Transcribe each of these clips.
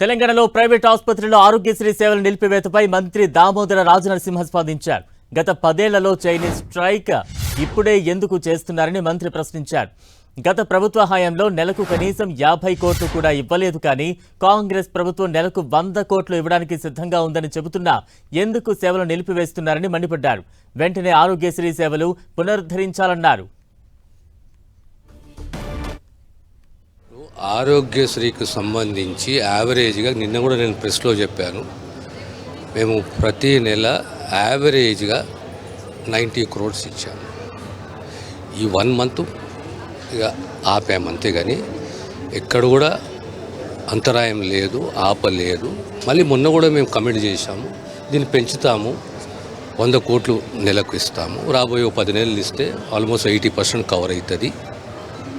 తెలంగాణలో ప్రైవేట్ ఆసుపత్రిలో ఆరోగ్యశ్రీ సేవల నిలిపివేతపై మంత్రి దామోదర రాజనరసింహ స్పందించారు. గత పదేళ్ళలో చైనీస్ స్ట్రైక్ ఇప్పుడే ఎందుకు చేస్తున్నారని మంత్రి ప్రశ్నించారు. గత ప్రభుత్వ హయాంలో నెలకు కనీసం యాభై కోట్లు కూడా ఇవ్వలేదు కానీ కాంగ్రెస్ ప్రభుత్వం నెలకు వంద కోట్లు ఇవ్వడానికి సిద్ధంగా ఉందని చెబుతున్నా ఎందుకు సేవలు నిలిపివేస్తున్నారని మండిపడ్డారు. వెంటనే ఆరోగ్యశ్రీ సేవలు పునరుద్ధరించాలన్నారు. ఆరోగ్యశ్రీకి సంబంధించి యావరేజ్గా నిన్న కూడా నేను ప్రెస్లో చెప్పాను. మేము ప్రతి నెల యావరేజ్గా నైంటీ క్రోడ్స్ ఇచ్చాము ఈ వన్ మంత్ ఇక ఆపాము అంతే కానీ ఎక్కడ కూడా అంతరాయం లేదు ఆపలేదు మళ్ళీ మొన్న కూడా మేము కమిట్ చేశాము దీన్ని పెంచుతాము. వంద కోట్లు నెలకు ఇస్తాము. రాబోయే పది నెలలు ఇస్తే ఆల్మోస్ట్ ఎయిటీ పర్సెంట్ కవర్ అవుతుంది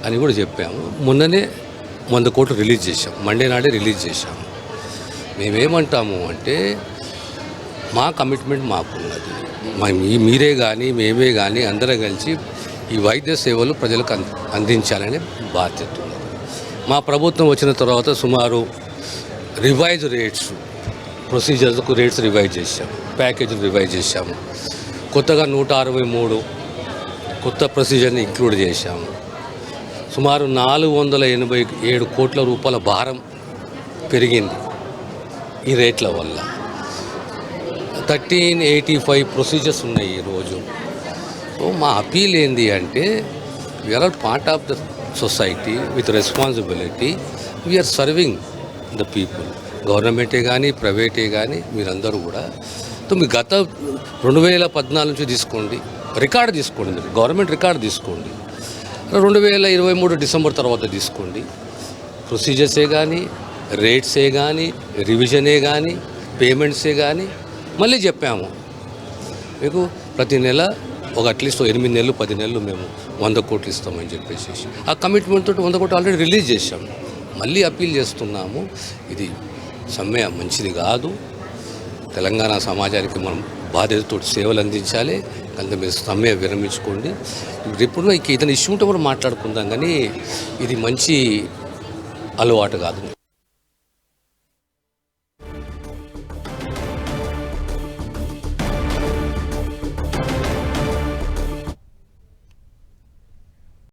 అని కూడా చెప్పాము. మొన్ననే వంద కోట్లు రిలీజ్ చేశాం. మండే నాడే రిలీజ్ చేశాము. మేమేమంటాము అంటే మా కమిట్మెంట్ మాకున్నది. మీ- మీరే కానీ మేమే కానీ అందరం కలిసి ఈ వైద్య సేవలు ప్రజలకు అంద- అందించాలనే బాధ్యత ఉన్నది. మా ప్రభుత్వం వచ్చిన తర్వాత సుమారు రివైజ్ రేట్స్ ప్రొసీజర్స్కు రేట్స్ రివైజ్ చేశాం. ప్యాకేజీలు రివైజ్ చేశాము కొత్తగా నూట అరవై మూడు కొత్త ప్రొసీజర్ని ఇంక్లూడ్ చేశాము సుమారు నాలుగు వందల ఎనభై ఏడు కోట్ల రూపాయల భారం పెరిగింది ఈ రేట్ల వల్ల. థర్టీన్ ఎయిటీ ఫైవ్ ప్రొసీజర్స్ ఉన్నాయి ఈరోజు సో మా అపీల్ ఏంది అంటే we're part of the society with responsibility we're serving the people గవర్నమెంటే కానీ ప్రైవేటే కానీ మీరందరూ కూడా. సో మీ గత రెండు వేల పద్నాలుగు నుంచి తీసుకోండి. రికార్డు తీసుకోండి మీరు. గవర్నమెంట్ రికార్డు తీసుకోండి. రెండు వేల ఇరవై మూడు డిసెంబర్ తర్వాత తీసుకోండి. ప్రొసీజర్సే కానీ రేట్సే కానీ రివిజనే కానీ పేమెంట్సే కానీ మళ్ళీ చెప్పాము. మీకు ప్రతి నెల ఒక అట్లీస్ట్ ఎనిమిది నెలలు పది నెలలు మేము వంద కోట్లు ఇస్తామని చెప్పేసి. ఆ కమిట్మెంట్ తోటి వంద కోట్లు ఆల్రెడీ రిలీజ్ చేశాం. మళ్ళీ అప్పీల్ చేస్తున్నాము. ఇది సమ్మె మంచిది కాదు. తెలంగాణ సమాజానికి మనం బాధ్యతతో సేవలు అందించాలి. అంత మీరు సమ్మె విరమించుకోండి. ఇప్పుడు ఇక ఇతను ఇష్యూ ఉంటే కూడా మాట్లాడుకుందాం కానీ ఇది మంచి అలవాటు కాదు.